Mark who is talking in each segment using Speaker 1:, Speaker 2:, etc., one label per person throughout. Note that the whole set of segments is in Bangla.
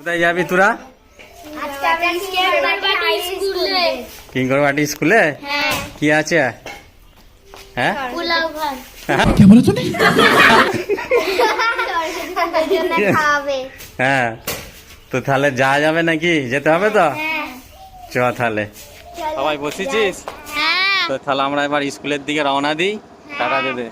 Speaker 1: কোথায় যাবি তোরা? কিঙ্করবাটি স্কুলে কি আছে? হ্যাঁ? হ্যাঁ। তো তাহলে যাওয়া যাবে নাকি? যেতে হবে তো? চ তাহলে। সবাই বসেছিস? তো তাহলে আমরা এবার স্কুলের দিকে রওনা দিই। টাকা দেবে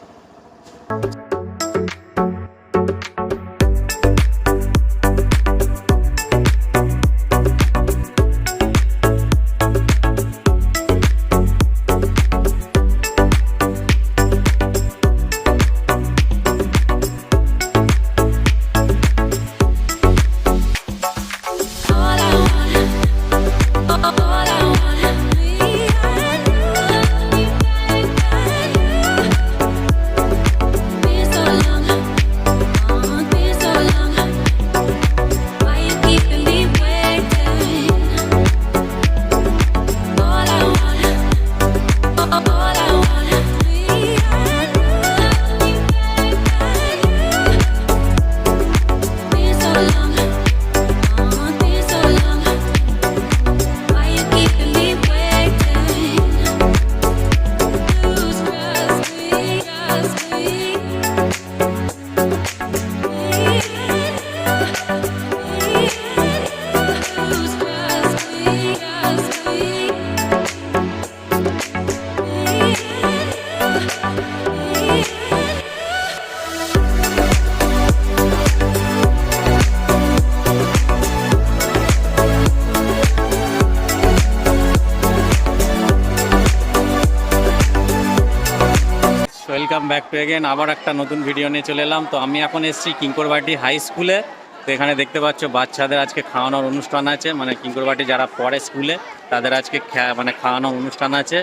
Speaker 1: ব্যাক টু এগেন আবার একটা নতুন ভিডিও নিয়ে চলে এলাম। তো আমি এখন এসেছি কিঙ্করবাটি হাই স্কুলে তো এখানে দেখতে পাচ্ছ, বাচ্চাদের আজকে খাওয়ানোর অনুষ্ঠান আছে। মানে কিঙ্করবাটি যারা পড়ে স্কুলে তাদের আজকে মানে খাওয়ানোর অনুষ্ঠান আছে।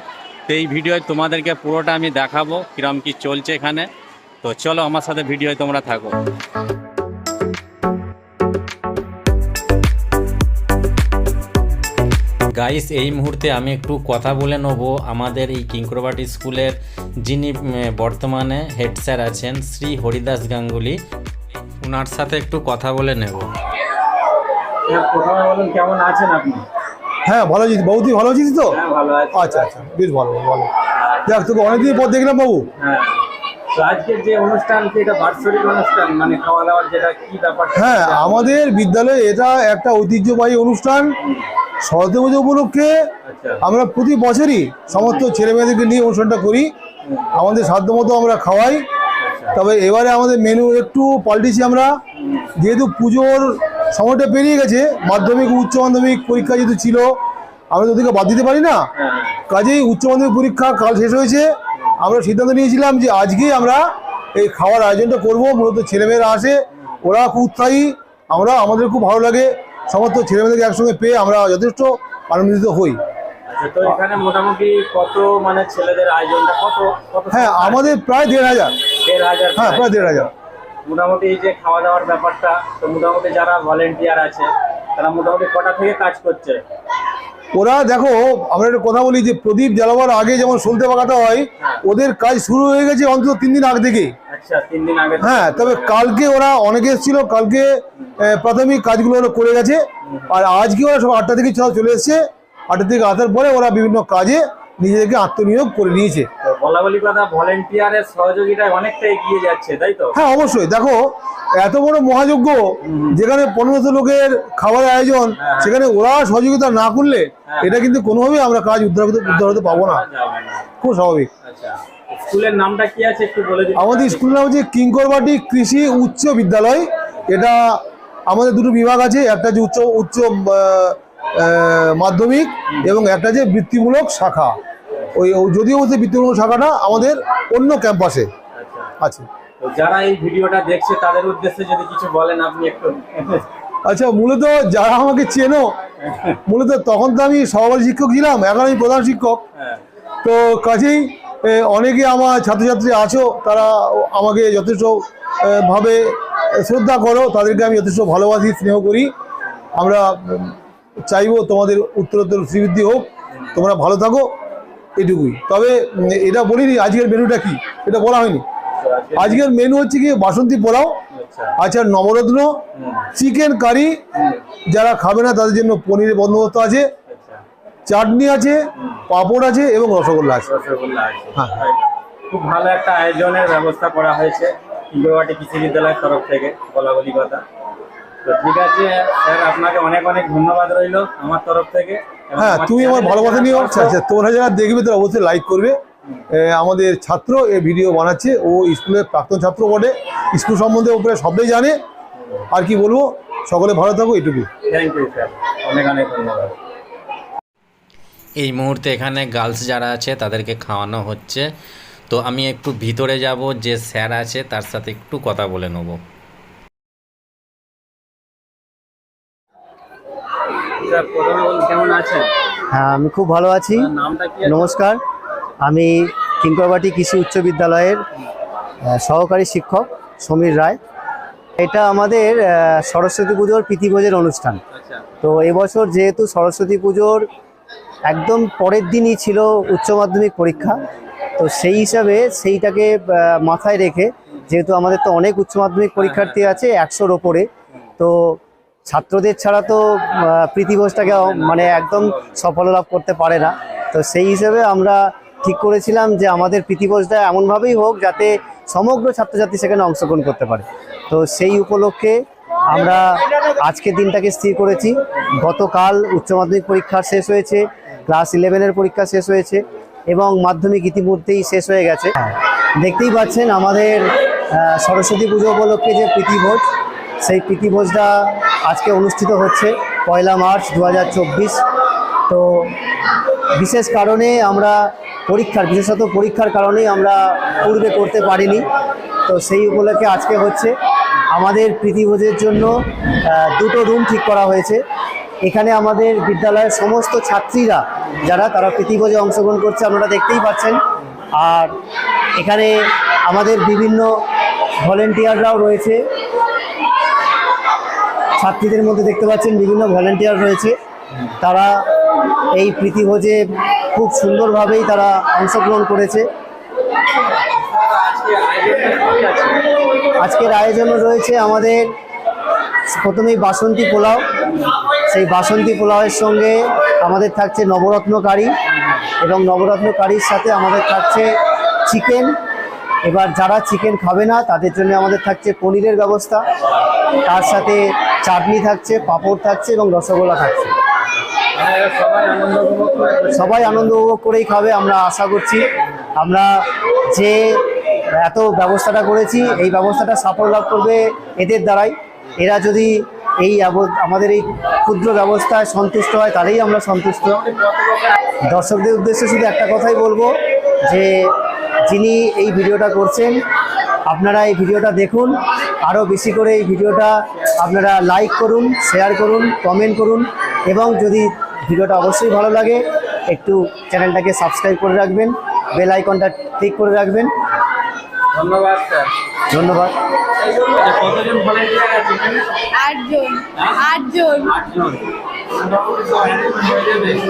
Speaker 1: তো এই ভিডিওয় তোমাদেরকে পুরোটা আমি দেখাবো, কীরম কী চলছে এখানে। তো চলো আমার সাথে ভিডিওয় তোমরা থাকো। গাইস এই মুহূর্তে আমি একটু কথা বলে নেব। আমাদের এই কিঙ্করবাটি স্কুলের যিনি বর্তমানে হেড স্যার আছেন শ্রী হরিদাস গাঙ্গুলি। ওনার সাথে একটু কথা বলে নেব। কেমন আছেন আপনি?
Speaker 2: হ্যাঁ ভালো আছিস বাবু তুই ভালো আছিস তো?
Speaker 1: হ্যাঁ ভালো আছি।
Speaker 2: আচ্ছা আচ্ছা বেশ ভালো ভালো। দেখ তোকে অনেকদিন পর দেখলাম বাবু।
Speaker 1: হ্যাঁ আজকের যে অনুষ্ঠান এটা বাৎসরিক অনুষ্ঠান মানে খাওয়া দাওয়ার যেটা কি ব্যাপারটা
Speaker 2: হ্যাঁ আমাদের বিদ্যালয়ে এটা একটা ঐতিহ্যবাহী অনুষ্ঠান। সরস্বতী পুজো উপলক্ষে
Speaker 1: আচ্ছা।
Speaker 2: আমরা প্রতি বছরই সমস্ত ছেলে মেয়েদেরকে নিয়ে অনুষ্ঠানটা করি। আমাদের সাধ্যমতো আমরা খাওয়াই। তবে এবারে আমাদের মেনু একটু পাল্টেছি আমরা। যেহেতু পুজোর সময়টা পেরিয়ে গেছে মাধ্যমিক উচ্চ মাধ্যমিক পরীক্ষা যেহেতু ছিল আমরা তো ওদেরকে বাদ দিতে পারি না।
Speaker 1: হ্যাঁ।
Speaker 2: কাজেই উচ্চ মাধ্যমিক পরীক্ষা কাল শেষ হয়েছে। আমরা সিদ্ধান্ত নিয়েছিলাম যে আজকেই আমরা এই খাওয়ার আয়োজনটা করব। মূলত ছেলেমেয়েরা আসে ওরা খুব উৎসাহী আমরা আমাদের খুব ভালো লাগে। সমস্ত ছেলেমেয়েদেরকে একসঙ্গে পেয়ে আমরা যথেষ্ট আনন্দিত হই।
Speaker 1: আচ্ছা এখানে মোটামুটি কত মানে ছেলেদের আয়োজনটা কত
Speaker 2: হ্যাঁ আমাদের প্রায় দেড় হাজার।
Speaker 1: দেড় হাজার
Speaker 2: হ্যাঁ প্রায় দেড় হাজার।
Speaker 1: মোটামুটি এই যে খাওয়া দাওয়ার ব্যাপারটা তো মোটামুটি যারা ভলেন্টিয়ার আছে তারা মোটামুটি কটা থেকে কাজ করছে?
Speaker 2: ওরা দেখো আমরা একটা কথা বলি যে প্রদীপ জ্বালাবার আগে যেমন সলতে পাকাটা হয় ওদের কাজ শুরু হয়ে গেছে অন্তত তিন দিন আগে
Speaker 1: আচ্ছা তিন দিন আগে
Speaker 2: হ্যাঁ তবে কালকে ওরা অনেকে এসেছিল কালকে প্রাথমিক কাজগুলো ওরা করে গেছে। আর আজকে ওরা সব আটটা থেকে সব চলে এসছে। আটটা থেকে আসার পরে ওরা বিভিন্ন কাজে নিজেদেরকে আত্মনিয়োগ করে নিয়েছে।
Speaker 1: তো কথা ভলেন্টিয়ারের সহযোগিতায় অনেকটা এগিয়ে যাচ্ছে তাই তো?
Speaker 2: হ্যাঁ অবশ্যই। দেখো এত বড় মহাযজ্ঞ যেখানে পনেরোশো লোকের খাবারের আয়োজন সেখানে ওরা সহযোগিতা না করলে এটা কিন্তু কোনোভাবেই আমরা কাজ উদ্ধার উদ্ধার হতে পাবো না। খুব স্বাভাবিক।
Speaker 1: আচ্ছা স্কুলের নামটা কি আছে একটু বলে দিন?
Speaker 2: আমাদের স্কুলের নাম হচ্ছে কিঙ্করবাটি কৃষি উচ্চ বিদ্যালয়। এটা আমাদের দুটো বিভাগ আছে একটা যে উচ্চ উচ্চ মাধ্যমিক এবং একটা যে বৃত্তিমূলক শাখা। ওই যদিও হচ্ছে বৃত্তিমূলক শাখাটা আমাদের অন্য ক্যাম্পাসে
Speaker 1: আচ্ছা
Speaker 2: আছে
Speaker 1: যারা এই ভিডিওটা দেখছে তাদের উদ্দেশ্যে যদি কিছু বলেন আপনি একটু।
Speaker 2: আচ্ছা মূলত যারা আমাকে চেনো মূলত তখন তো আমি সহকারী শিক্ষক ছিলাম এখন আমি প্রধান শিক্ষক।
Speaker 1: হ্যাঁ।
Speaker 2: তো কাজেই অনেকে আমার ছাত্রছাত্রী আছো তারা আমাকে যথেষ্ট ভাবে শ্রদ্ধা করো তাদেরকে আমি যথেষ্ট ভালোবাসি স্নেহ করি। আমরা চাইব তোমাদের উত্তরোত্তর শ্রীবৃদ্ধি হোক তোমরা ভালো থাকো এটুকুই। তবে এটা বলিনি আজকের মেনুটা কি? এটা বলা হয়নি। আজকের মেনু হচ্ছে কি বাসন্তী পোলাও
Speaker 1: আচ্ছা।
Speaker 2: নবরত্ন চিকেন কারি যারা খাবে না তাদের জন্য পনিরের বন্দোবস্ত আছে
Speaker 1: আচ্ছা।
Speaker 2: চাটনি আছে পাঁপড় আছে এবং রসগোল্লা আছে।
Speaker 1: রসগোল্লা আছে।
Speaker 2: হ্যাঁ।
Speaker 1: খুব ভালো একটা আয়োজনের ব্যবস্থা করা হয়েছে। ইন্দ্রবাটি কৃষি বিদ্যালয়ের তরফ থেকে বলা বলি কথা। তো ঠিক আছে স্যার আপনাকে অনেক অনেক ধন্যবাদ রইল আমার তরফ থেকে।
Speaker 2: হ্যাঁ তুমি আমার ভালোবাসা
Speaker 1: নিয়ে
Speaker 2: নিও
Speaker 1: দর্শক-
Speaker 2: আচ্ছা তোমরা যারা দেখবে তারা অবশ্যই লাইক করবে। আমাদের ছাত্র এই ভিডিও বানাচ্ছে ও স্কুলের প্রাক্তন ছাত্র বটে স্কুল সম্বন্ধে ওপরে সবটাই জানে। আর কি বলব সকলে ভালো থাকো এটুকু
Speaker 1: থ্যাংক ইউ স্যার অনেক অনেক ধন্যবাদ। এই মুহূর্তে এখানে গার্লস যারা আছে তাদেরকে খাওয়ানো হচ্ছে। তো আমি একটু ভিতরে যাব যে স্যার আছে তার সাথে একটু কথা বলে নেব। স্যার প্রথমে বলুন কেমন আছেন?
Speaker 3: হ্যাঁ আমি খুব ভালো আছি। নমস্কার। আমি কিঙ্করবাটি কৃষি উচ্চ বিদ্যালয়ের সহকারী শিক্ষক সমীর রায়। এটা আমাদের সরস্বতী পুজোর প্রীতিভোজের অনুষ্ঠান।
Speaker 1: আচ্ছা।
Speaker 3: তো এবছর যেহেতু সরস্বতী পুজোর একদম পরের দিনই ছিল উচ্চ মাধ্যমিক পরীক্ষা তো সেই হিসাবে সেইটাকে মাথায় রেখে, যেহেতু আমাদের তো অনেক উচ্চ মাধ্যমিক পরীক্ষার্থী আছে একশোর ওপরে, তো ছাত্রদের ছাড়া তো প্রীতিভোজটাকে মানে একদম সফল লাভ করতে পারে না। তো সেই হিসেবে আমরা ঠিক করেছিলাম যে আমাদের প্রীতিভোজটা এমনভাবেই হোক যাতে সমগ্র ছাত্রছাত্রী সেখানে অংশগ্রহণ করতে পারে। তো সেই উপলক্ষে আমরা আজকের দিনটাকে স্থির করেছি। গতকাল উচ্চ মাধ্যমিক পরীক্ষা শেষ হয়েছে, ক্লাস ইলেভেনের পরীক্ষা শেষ হয়েছে। এবং মাধ্যমিক ইতিমধ্যেই শেষ হয়ে গেছে। দেখতেই পাচ্ছেন আমাদের সরস্বতী পুজো উপলক্ষে যে প্রীতিভোজ সেই প্রীতিভোজটা আজকে অনুষ্ঠিত হচ্ছে পয়লা মার্চ দু হাজার চব্বিশ। তো বিশেষ কারণে আমরা পরীক্ষার, বিশেষত পরীক্ষার কারণেই আমরা পূর্বে করতে পারিনি। তো সেই উপলক্ষে আজকে হচ্ছে আমাদের প্রীতিভোজের জন্য দুটো রুম ঠিক করা হয়েছে। এখানে আমাদের বিদ্যালয়ের সমস্ত ছাত্রীরা যারা, তারা প্রীতিভোজে অংশগ্রহণ করছে, আপনারা দেখতেই পাচ্ছেন। আর এখানে আমাদের বিভিন্ন ভলেন্টিয়াররাও রয়েছে। ছাত্রীদের মধ্যে দেখতে পাচ্ছেন বিভিন্ন ভলেন্টিয়ার রয়েছে। তারা এই প্রীতিভোজে খুব সুন্দরভাবেই তারা অংশগ্রহণ করেছে। আজকের আয়োজনে রয়েছে আমাদের প্রথমেই বাসন্তী পোলাও। সেই বাসন্তী পোলাওয়ের সঙ্গে আমাদের থাকছে নবরত্ন কারি এবং নবরত্ন কারির সাথে আমাদের থাকছে চিকেন। এবার যারা চিকেন খাবে না, তাদের জন্য আমাদের থাকছে পনিরের ব্যবস্থা। তার সাথে চাটনি থাকছে, পাঁপড় থাকছে এবং রসগোল্লা থাকছে।
Speaker 1: সবাই আনন্দ উপভোগ
Speaker 3: করেই খাবে, আমরা আশা করছি। আমরা যে এত ব্যবস্থাটা করেছি, এই ব্যবস্থাটা সাফল্য লাভ করবে এদের দ্বারাই। এরা যদি এই আমাদের এই ক্ষুদ্র ব্যবস্থায় সন্তুষ্ট হয় তাহলেই আমরা সন্তুষ্ট। দর্শকদের উদ্দেশ্যে শুধু একটা কথাই বলব যে যিনি এই ভিডিওটা করছেন আপনারা এই ভিডিওটা দেখুন আরও বেশি করে এই ভিডিওটা আপনারা লাইক করুন শেয়ার করুন কমেন্ট করুন এবং যদি ভিডিওটা অবশ্যই ভালো লাগে একটু চ্যানেলটাকে সাবস্ক্রাইব করে রাখবেন বেল আইকনটা ক্লিক করে রাখবেন।
Speaker 1: ধন্যবাদ স্যার।
Speaker 3: ধন্যবাদ।
Speaker 1: কতজন ভলেন্টিয়ার আছে এখানে?
Speaker 4: আটজন। আটজন।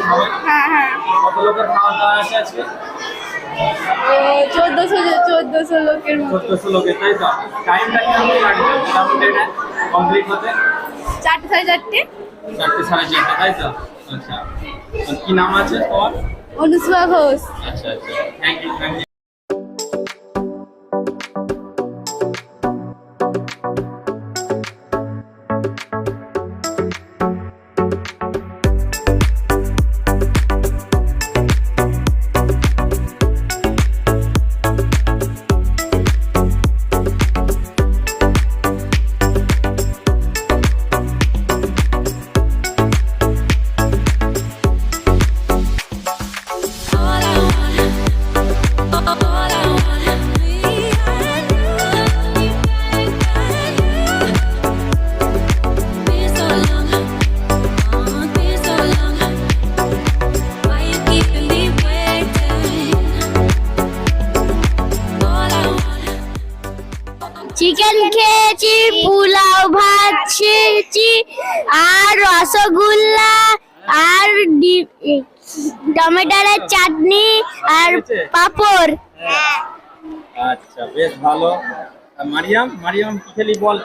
Speaker 1: হয়ে?
Speaker 4: হ্যাঁ।
Speaker 1: কত লোকের খাওয়া দাওয়া আছে আজকে?
Speaker 4: চোদ্দশো চোদ্দশো লোকের
Speaker 1: চোদ্দশো লোকের তাই তো? টাইমটা কীরকম লাগবে? কমপ্লিট হতে?
Speaker 4: চারটে সাড়ে চারটে।
Speaker 1: চারটে সাড়ে চারটে তাই তো? আচ্ছা। কি নাম আছে তোমার?
Speaker 4: অনুষ্কা ঘোষ।
Speaker 1: আচ্ছা আচ্ছা। থ্যাংক ইউ
Speaker 4: খেয়েছি পোলাও ভাত খেয়েছি আর রসগোল্লা আর টমেটোর চাটনি আর পাপড়।
Speaker 1: আচ্ছা বেশ ভালো। মারিয়াম মারিয়াম কি খেলি বল?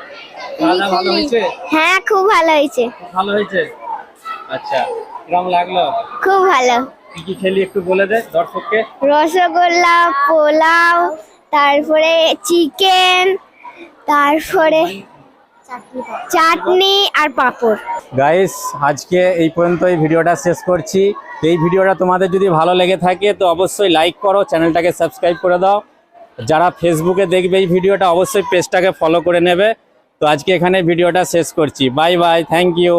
Speaker 1: খাওয়া ভালো হয়েছে?
Speaker 4: হ্যাঁ খুব ভালো হয়েছে।
Speaker 1: ভালো হয়েছে? আচ্ছা কিরম লাগল?
Speaker 4: খুব ভালো।
Speaker 1: কি কি খেলি একটু বলে দে দর্শককে।
Speaker 4: রসগোল্লা পোলাও তারপরে চিকেন তারপরে চাটনি আর পাঁপড়।
Speaker 1: গাইস আজকে এই পর্যন্ত এই ভিডিওটা শেষ করছি। এই ভিডিওটা তোমাদের যদি ভালো লেগে থাকে তো অবশ্যই লাইক করো চ্যানেলটাকে সাবস্ক্রাইব করে দাও। যারা ফেসবুকে দেখবে এই ভিডিওটা অবশ্যই পেজটাকে ফলো করে নেবে। তো আজকে এখানে ভিডিওটা শেষ করছি। Bye bye thank you